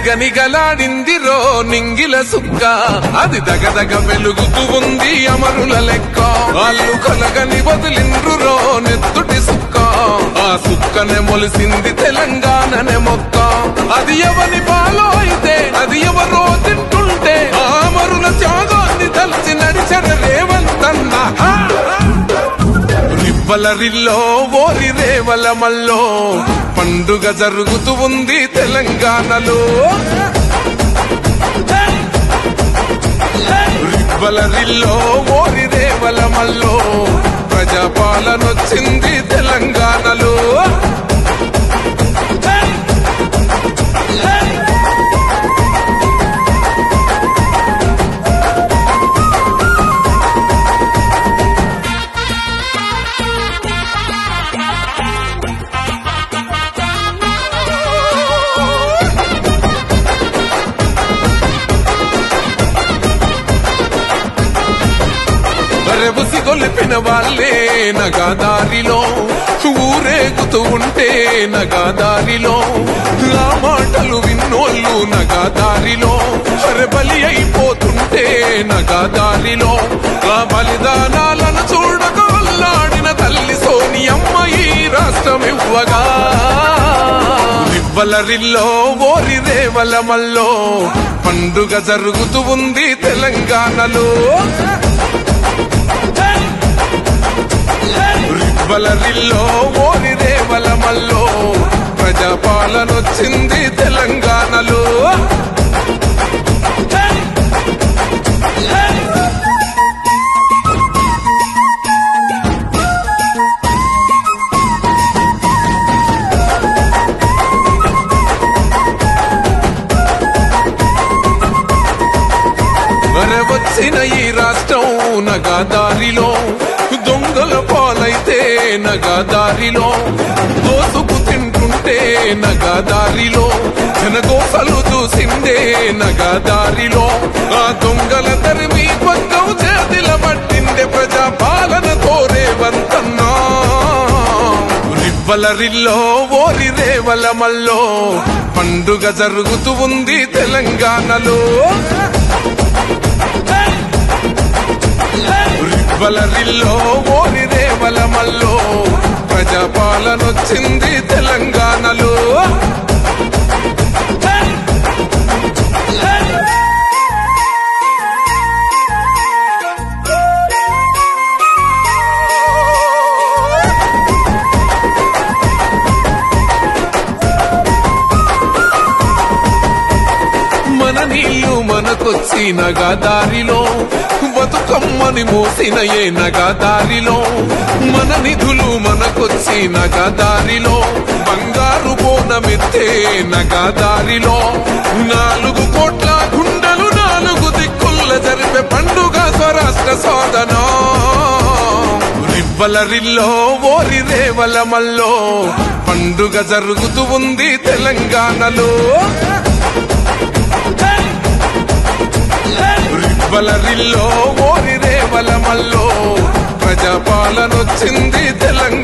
నిగనిగలాడిందిరో నింగిల సుక్క. అది దగదగ వెలుగుతూ ఉంది అమరుల లెక్క. వాళ్ళు కలగని వదిలిండ్రురో నెత్తుటి సుక్క. ఆ సుక్కనే మొలిసింది తెలంగాణనే మొక్క. అది ఎవరి పాలో అయితే అది ఎవరో తింటుంటే ఆమరు అలరిల్లో ఓరి రేవల మల్లో పండుగ జరుగుతూ ఉంది తెలంగాణలో. రిబ్బలరిల్లో ఓరి రేవల మల్లో ప్రజాపాలనొచ్చింది తెలంగాణలో. రెబుసి గొలిపిన వాళ్ళే నగాదారిలో. ఊరేగుతూ ఉంటే నగాదారిలో. ఆ మాటలు విన్నోళ్ళు నగాదారిలో. బలి అయిపోతుంటే నగాదారిలో. ఆ బలిదానాలను చూడకల్లాడిన తల్లి సోనియమ్మ ఈ రాష్ట్రం ఇవ్వగా. వలరిల్లో ఓరి రేవల మల్లో పండుగ జరుగుతూ ఉంది తెలంగాణలో. రివ్వలరిల్లో ఓరి రేవల మల్లో ప్రజాపాలనొచ్చింది తెలంగాణలో. వచ్చిన ఈ రాష్ట్రం నగాదారిలో దొంగల పాలైతే నగదారిలో. దోసుకు తింటుంటే నగదారిలో. జనగోసలు చూసిందే నగదారిలో. ఆ దొంగల తరిమి పక్కం చేతిల పట్టిండే ప్రజా పాలన కోరేవంతన్నా రివ్వలరిల్లో ఓరి రేవల మల్లో పండుగ జరుగుతూ ఉంది తెలంగాణలో. రివ్వల నిల్లో ఓరి రేవల మల్లో ప్రజాపాలనొచ్చింది తెలంగాణలో. వచ్చిన నగాదారిలో బతుకమ్మని మోసిన ఏ నగాదారిలో మన నిధులు మనకొచ్చిన దారిలో బంగారు బోనమెత్తే నగాదారిలో నాలుగు కోట్ల గుండెలు నాలుగు దిక్కుల జరిపే పండుగ స్వరాష్ట్ర సోదన రివ్వలరిల్లో ఓరి రేవల మల్లో పండుగ జరుగుతూ ఉంది తెలంగాణలో. రివ్వల రిల్లో ఓరి రేవల మల్లో ప్రజాపాలనొచ్చింది తెలంగాణ.